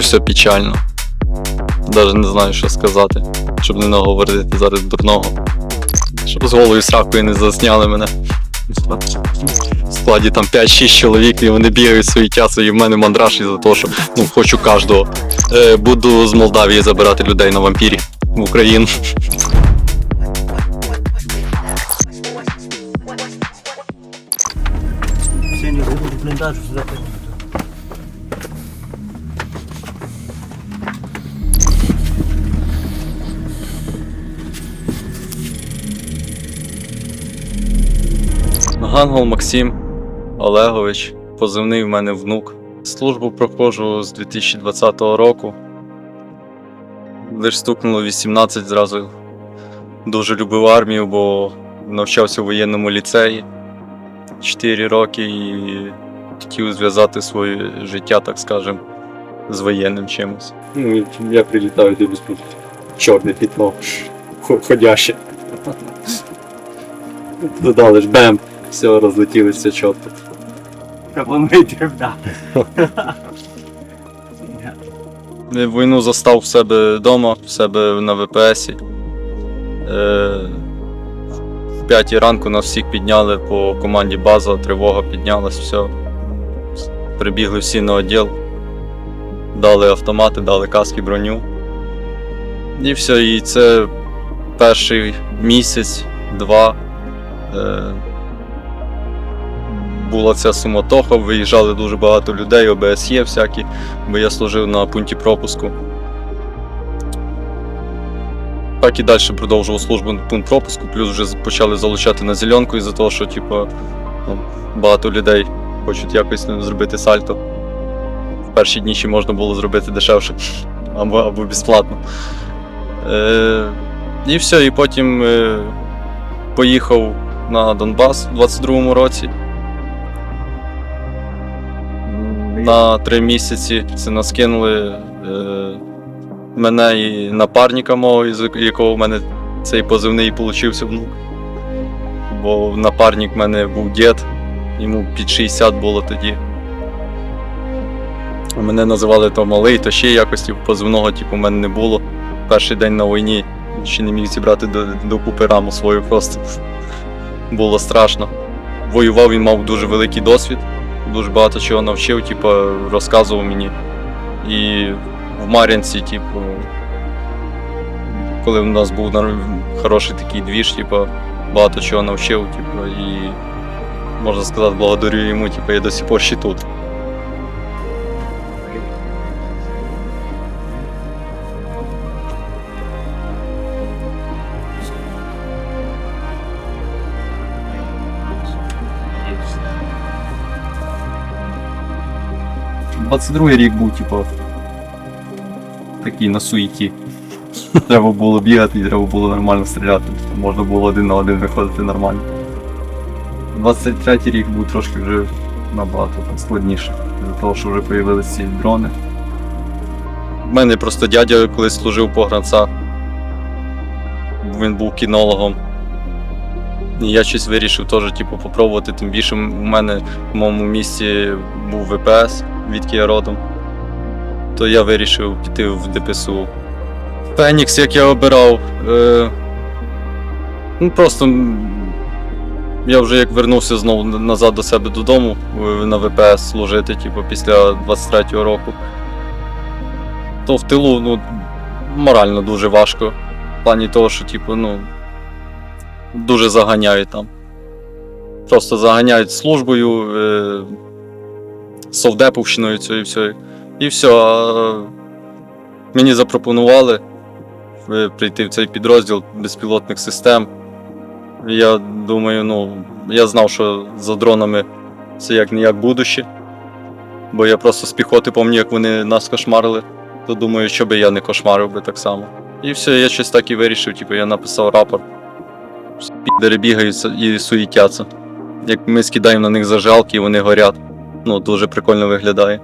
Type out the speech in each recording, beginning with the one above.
все печально. Навіть не знаю, що сказати, щоб не наговорити зараз дурного. Щоб з голою сракою не засняли мене. В складі там 5-6 чоловік, і вони бігають суетяться, і в мене мандраж із-за того, що ну, хочу кожного. Е, буду з Молдавії забирати людей на вампірі в Україну. Все не будут Гангол Максим Олегович, позивний в мене внук. Службу проходжу з 2020 року. Лиш стукнуло 18 зразу. Дуже любив армію, бо навчався в воєнному ліцеї 4 роки і хотів зв'язати своє життя, так скажем, з воєнним чимось. Ну, я прилетаю, ти без чорне пітно. Ходяще. Додали ж бем, все розлетілося чітко. Кабанметрів, да. Я Війну застав в себе вдома, в себе на ВПСі. Е, в п'ятій ранку нас всіх підняли по команді база, тривога піднялась, все. Прибігли всі на відділ, дали автомати, дали каски, броню. І все, і це перший місяць, два. Була ця суматоха, виїжджали дуже багато людей, ОБСЄ всякі бо я служив на пункті пропуску. Так і далі продовжував службу на пункт пропуску, плюс вже почали залучати на зеленку із-за того, що типу, ну, багато людей хочуть якось ну, зробити сальто. В перші дні ще можна було зробити дешевше або, або безплатно. Е, і все, і потім е, поїхав на Донбас у 22-му році на три місяці. Це нас кинули е, мене і напарника мого, із якого в мене цей позивний получився внук. Бо напарник в мене був дід, йому під 60 було тоді. Мене називали то малий, то ще якось типу, позивного типу, в мене не було. Перший день на війні ще не міг зібрати до, до купи раму свою просто. Було страшно. Воював він мав дуже великий досвід дуже багато чого навчив, типу, розказував мені. І в Мар'янці, типу, коли в нас був хороший такий двіж, типу, багато чого навчив, типу, і можна сказати, благодарю йому, типу, я до сих пор ще тут. Є. 22-й рік був, типу, такий на суеті. Треба було бігати і треба було нормально стріляти. Можна було один на один виходити нормально. 23-й рік був трошки вже набагато там, складніше, з-за того, що вже з'явилися ці дрони. У мене просто дядя колись служив по гранцах. Він був кінологом. І я щось вирішив теж, типу, попробувати. Тим більше у мене в моєму місті був ВПС, відки я родом. То я вирішив піти в ДПСУ. Фенікс, як я обирав. Е, ну просто я вже як вернувся знову назад до себе додому е, на ВПС служити, типу, після 23-го року. То в тилу ну, морально дуже важко. В плані того, що, типу, ну, дуже заганяють там. Просто заганяють службою, е, совдеповщиною цією всьою. І все. А мені запропонували е, прийти в цей підрозділ безпілотних систем. Я думаю, ну, я знав, що за дронами це як не як будуще. Бо я просто з піхоти пам'ятаю, як вони нас кошмарили, то думаю, що би я не кошмарив би так само. І все, я щось так і вирішив, типу, я написав рапорт. Підери бігають і суїтяться. Як ми скидаємо на них зажалки, і вони горять. Ну, дуже прикольно виглядає.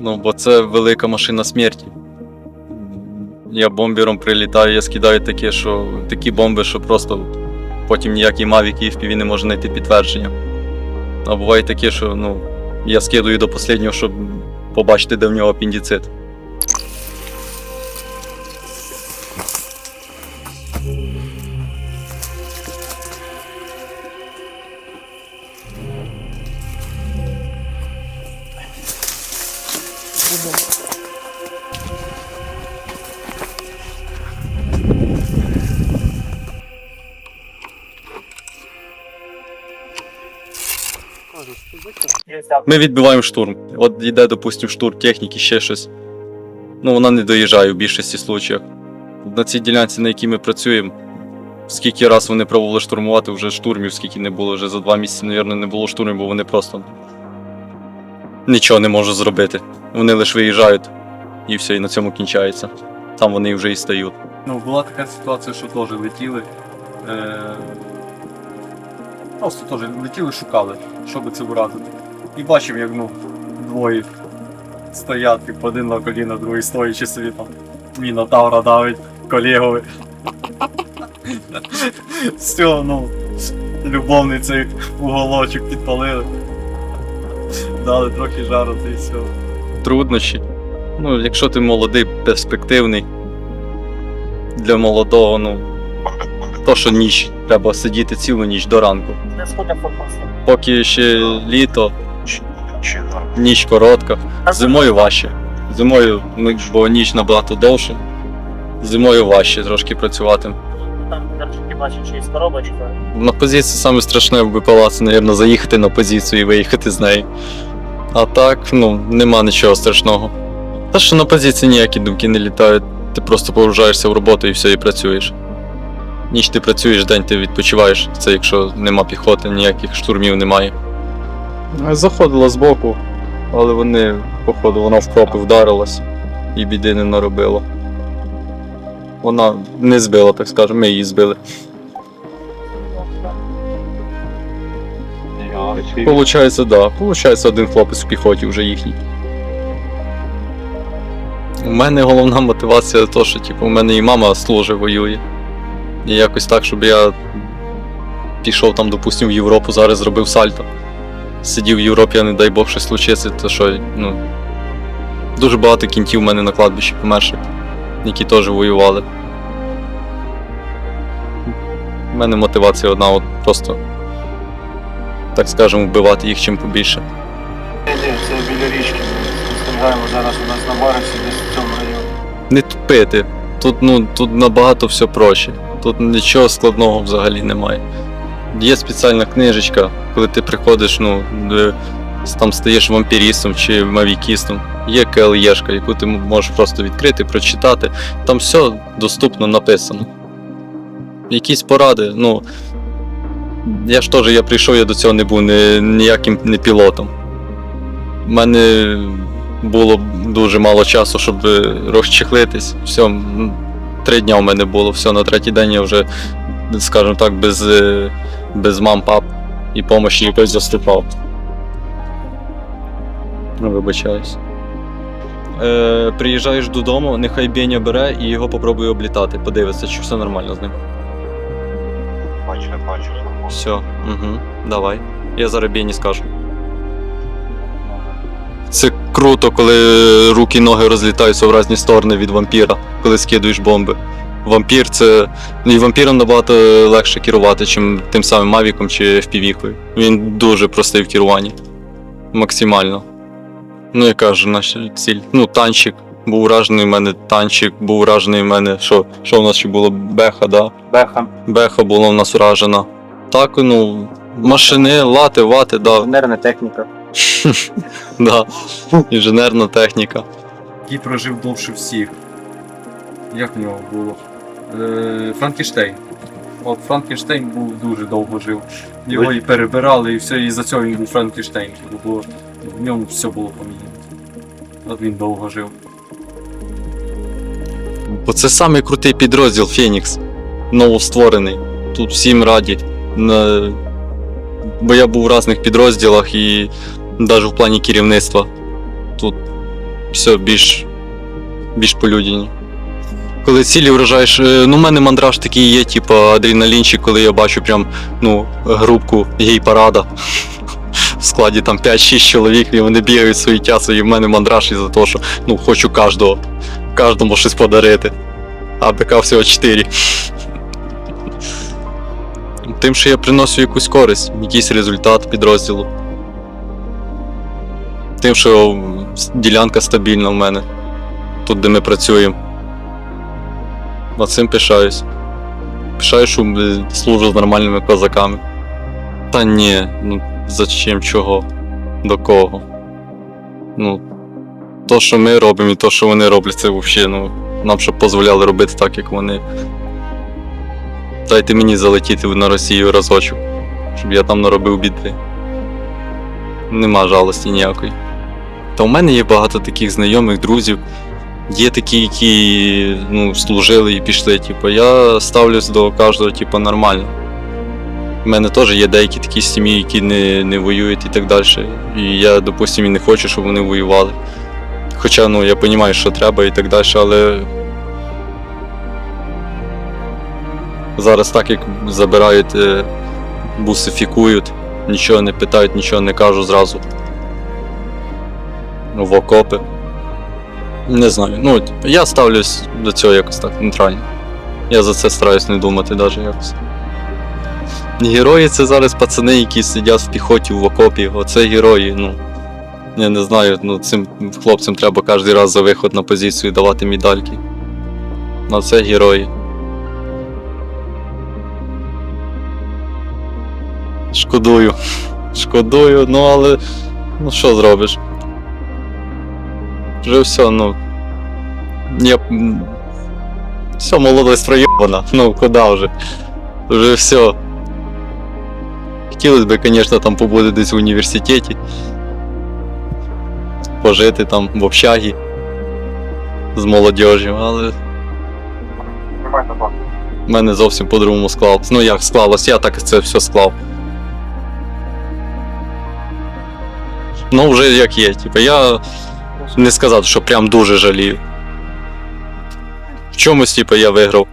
Ну, бо це велика машина смерті. Я бомбером прилітаю, я скидаю таке, що такі бомби, що просто потім ніякий Mavic і FPV не може знайти підтвердження. А буває таке, що ну, я скидую до останнього, щоб побачити, де в нього апендицит. Ми відбиваємо штурм. От йде, допустимо, штурм техніки, ще щось. Ну, вона не доїжджає в більшості случаїв. На цій ділянці, на якій ми працюємо, скільки раз вони пробували штурмувати, вже штурмів, скільки не було, вже за два місяці, мабуть, не було штурмів, бо вони просто нічого не можуть зробити. Вони лише виїжджають і все, і на цьому кінчається. Там вони вже і стають. Ну, була така ситуація, що теж летіли. Е... Просто теж летіли, шукали, щоб це вразити. І бачив, як ну, двоє стоять, типу, один на коліна, другий стоячи собі там. Мінотавра давить колегові. Все, ну, любовний уголочок підпалили. Дали трохи жару, і все. Труднощі. Ну, якщо ти молодий, перспективний, для молодого, ну, то що ніч, треба сидіти цілу ніч до ранку. Поки ще літо, ніч коротка. Зимою важче. Зимою, бо ніч набагато довше. Зимою важче трошки працювати. На позиції саме страшне в це, мабуть, заїхати на позицію і виїхати з неї. А так, ну, нема нічого страшного. Та що на позиції ніякі думки не літають. Ти просто погружаєшся в роботу і все, і працюєш. Ніч ти працюєш, день ти відпочиваєш. Це якщо нема піхоти, ніяких штурмів немає. Заходила збоку, але вони, походу, вона в кропи вдарилась і біди не наробила. Вона не збила, так скажемо, ми її збили. Получається, да. Получається один хлопець в піхоті вже їхній. У мене головна мотивація то, що типу, у мене і мама служить, воює. І якось так, щоб я пішов там, допустим, в Європу, зараз зробив сальто. Сидів в Європі, а не дай Бог щось случиться, то що, ну. Дуже багато кінтів у мене на кладбищі померших, які теж воювали. У мене мотивація одна, от просто так скажемо, вбивати їх чим побільше. Це біля річки. Спостерігаємо зараз у нас на барисі десь в цьому районі. Не тупити. Тут, ну, тут набагато все проще. Тут нічого складного взагалі немає. Є спеціальна книжечка, коли ти приходиш, ну, там стаєш вампірістом чи мавікістом. Є КЛЄшка, яку ти можеш просто відкрити, прочитати. Там все доступно написано. Якісь поради, ну. Я ж теж я прийшов, я до цього не був ні, ніяким не пілотом. У мене було дуже мало часу, щоб розчехлитись. Все, три дня у мене було, все, на третій день я вже, скажімо так, без, е, без мам, пап і помощі якось заступав. Ну, вибачаюсь. Е, приїжджаєш додому, нехай Беня бере і його попробує облітати. Подивиться, чи все нормально з ним. Бачу, бачу. Все, угу, давай. Я зараз Бені скажу. Це круто, коли руки і ноги розлітаються в різні сторони від вампіра, коли скидуєш бомби. Вампір це. Ну і вампіром набагато легше керувати, чим тим самим Мавіком чи FPV-кою. Він дуже простий в керуванні. Максимально. Ну, я кажу, наша ціль. Ну, танчик. Був вражений в мене танчик, був вражений в мене. Що, що в нас ще було? Беха, да? Беха. Беха була в нас вражена. Так, ну, машини, лати, вати, да. Інженерна техніка. да. Інженерна техніка. Який прожив довше всіх. Як в нього було? Е, Франкенштейн. От Франкенштейн був дуже довго жив. Його і перебирали, і все, і за цього він був Франкенштейн. Бо в ньому все було поміняно. От він довго жив. Бо це самий крутий підрозділ Фенікс. Новостворений. Тут всім раді. На... Бо я був в різних підрозділах і навіть в плані керівництва. Тут все більш, більш полюдяні. Коли цілі вражаєш, е, ну, в мене мандраж такий є, типу адреналінчик, коли я бачу прям ну, групку гей-парада. В складі там 5-6 чоловік, і вони бігають свої тяси, і в мене мандраж із-за того, що ну, хочу кожного, кожному щось подарити. А БК всього 4. Тим, що я приносив якусь користь, якийсь результат підрозділу. Тим, що ділянка стабільна в мене. Тут, де ми працюємо. А цим пишаюсь. Пишаюсь, що служу з нормальними козаками. Та ні, ну зачем чого? До кого? Ну, то, що ми робимо, і то, що вони роблять, це взагалі, ну, нам щоб дозволяли робити так, як вони. Дайте мені залетіти на Росію разочок, щоб я там наробив біди. Нема жалості ніякої. Та у мене є багато таких знайомих, друзів. Є такі, які ну, служили і пішли. Типу, я ставлюсь до кожного, типу, нормально. У мене теж є деякі такі сім'ї, які не, не воюють і так далі. І я, допустимо, і не хочу, щоб вони воювали. Хоча ну, я розумію, що треба і так далі, але зараз так як забирають, е, бусифікують, нічого не питають, нічого не кажуть зразу. В окопи. Не знаю. Ну, я ставлюсь до цього якось так нейтрально. Я за це стараюсь не думати навіть якось. Герої це зараз пацани, які сидять в піхоті в окопі. Оце герої, ну. Я не знаю, ну цим хлопцям треба кожен раз за виход на позицію давати медальки. Ну це герої. Шкодую. Шкодую, ну але. Ну що зробиш? Вже все, ну. Я. Все, молодость проєбана. Ну, куди вже? Вже все. Хотілося б, звісно, там побути десь в університеті. Пожити там в общагі з молодіжю, але в мене зовсім по-другому склалось. Ну як склалось, я так це все склав. Ну, вже як є. Типу, я не сказав, що прям дуже жалію. В чомусь, типу, я виграв.